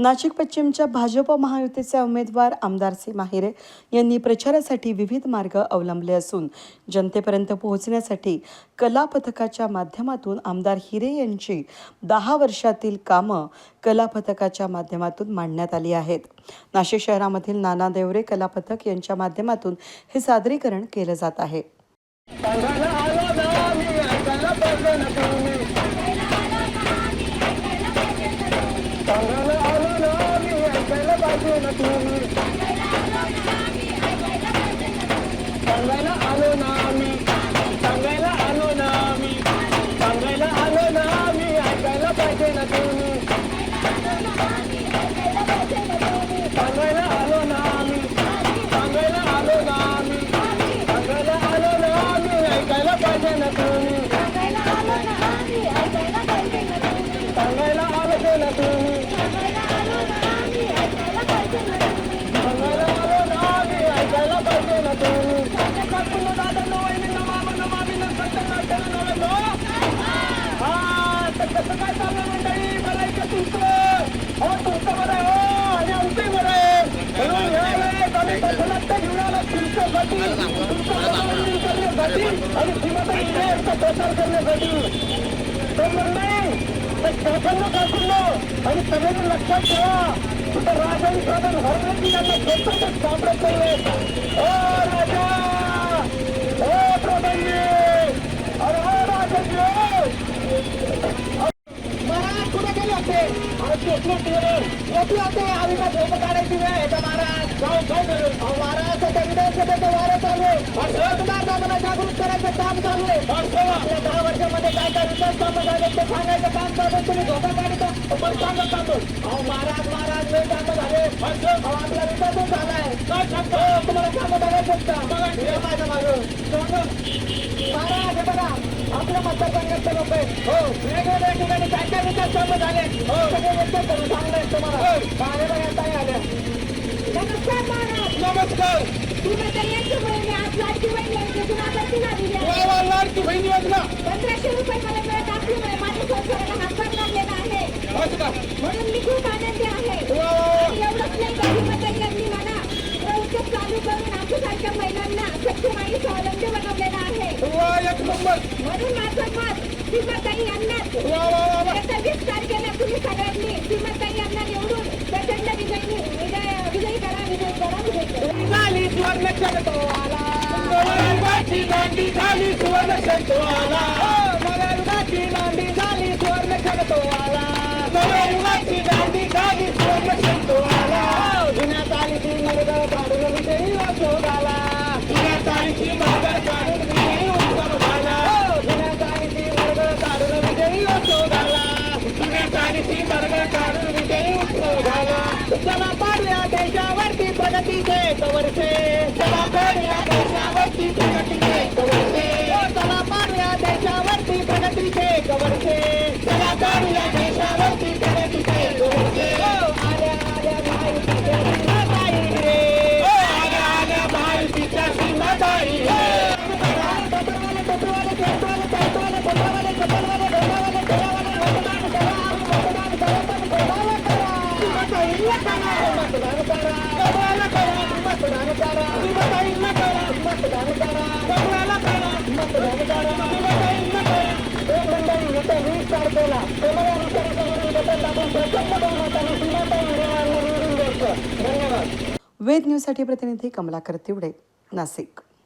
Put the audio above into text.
नाशिक पश्चिमच्या भाजप महायुतीचे उमेदवार आमदार सी. माहिरे यांनी प्रचारासाठी विविध मार्ग अवलंबले असून जनतेपर्यंत पोहोचण्यासाठी कला पथकाच्या माध्यमातून आमदार हिरे यांची दहा वर्षातील कामं कला पथकाच्या माध्यमातून मांडण्यात आली आहेत. नाशिक शहरामधील नाना देवरे कला पथक यांच्या माध्यमातून हे सादरीकरण केलं जात आहे सांगायला आलो ना मी ऐकायला पाहिजे ना तुम्ही सांगायला आलो ना मी ऐकायला पाहिजे ना तुम्ही सांगायला आलो ना मी सांगायला आलो ना मी सांगायला आलो ना मी ऐकायला पाहिजे ना तुम्ही सांगायला आलो ना मी सांगायला आलो ना मी सांगायला आलो ना मी ऐकायला पाहिजे ना तुम्ही सांगायला आलो ते ना तुम्ही सांगायला आलो ना मी ऐकायला पाहिजे ना तुम्ही काकूला दादांना वहिनींना मामांना मामींना संतांना त्याला नवऱ्याला हा तर कसं काय चाललं मंडळी मला ऐका तुमचं हो तुमचं बरं आहे हो आणि आमचंही बरं आहे म्हणून या वेळेस आम्ही दर्शनार्थ घेऊन आलो तुमच्यासाठी तुमचं मनोरंजन करण्यासाठी आणि श्रीमंत विजयाचा प्रचार करण्यासाठी तर मंडळी तर काकांना आणि सगळ्यांनी लक्षात ठेवा तिथं राजा आणि प्रधान हरले की त्यांना स्वतःच सापडत नाहीये ओ राजा! घेतले होते आम्ही का झोप काढायची वेळ आहे. का महाराज जाऊ जाऊ अहो महाराज सध्या विधानसभेचं वारं चालू आहे. जागृत करायचं काम चालू आहे. आपल्या दहा वर्षामध्ये काय काय विकास कामं झाले ते सांगायचं काम चालू. तुम्ही काढता. पण सांगत सांगतो अहो महाराज महाराज लय कामं झाले अहो आपला विकासच झालाय हो, तुम्हाला कामं बघायचं का? माझ्या मागं. महाराज हे बघा. आपल्या मतदारसंघाचे लोक आहेत. हो. कामं झाले हो. सगळे व्यक्त करून सांगणार तुम्हाला. पाहणे बघा काय आल्या. नमस्कार महाराज. नमस्कार. तुम्ही कल्याणची बहिणी आज लाडकी बहीण योजनेतून आदर्श दिली आहे. वा लाडकी बहिणी योजना. पंधराशे रुपये मला मिळत असल्यामुळे माझ्या संसाराला हातभार लागलेला आहे. म्हणून मी खूप आनंदी आहे. वा वा वा. एवढंच नाही तर ही मंडळी मला चालू करून आमच्यासारख्या महिलांना सक्षम आणि स्वावलंबी बनवलेला आहे. वा म्हणून माझं मत वा वा येत्या वीस तारखेला तुम्ही सगळ्यांनी श्रीमताई यांना निवडून प्रचंड विजयी विजय विजयी करा विजयी करा विजयी करा. झाली सुवर्ण क्षणतोवाला मगारुगाची दांडी झाली सुवर्ण क्षणतोवाला मगारुगाची दांडी झाली सुवर्ण क्षणतोवाला किती आली काढून विजयी उत्सव झाला चला पाडूया देशावरती प्रगतीचे कवरचे. चला पाडूया देशावरती प्रगतीचे कवरचे. चला पाडूया देशावरती प्रगतीचे कवरचे. चला पाडूया वेद न्यूजसाठी प्रतिनिधी कमलाकर तिवडे नाशिक.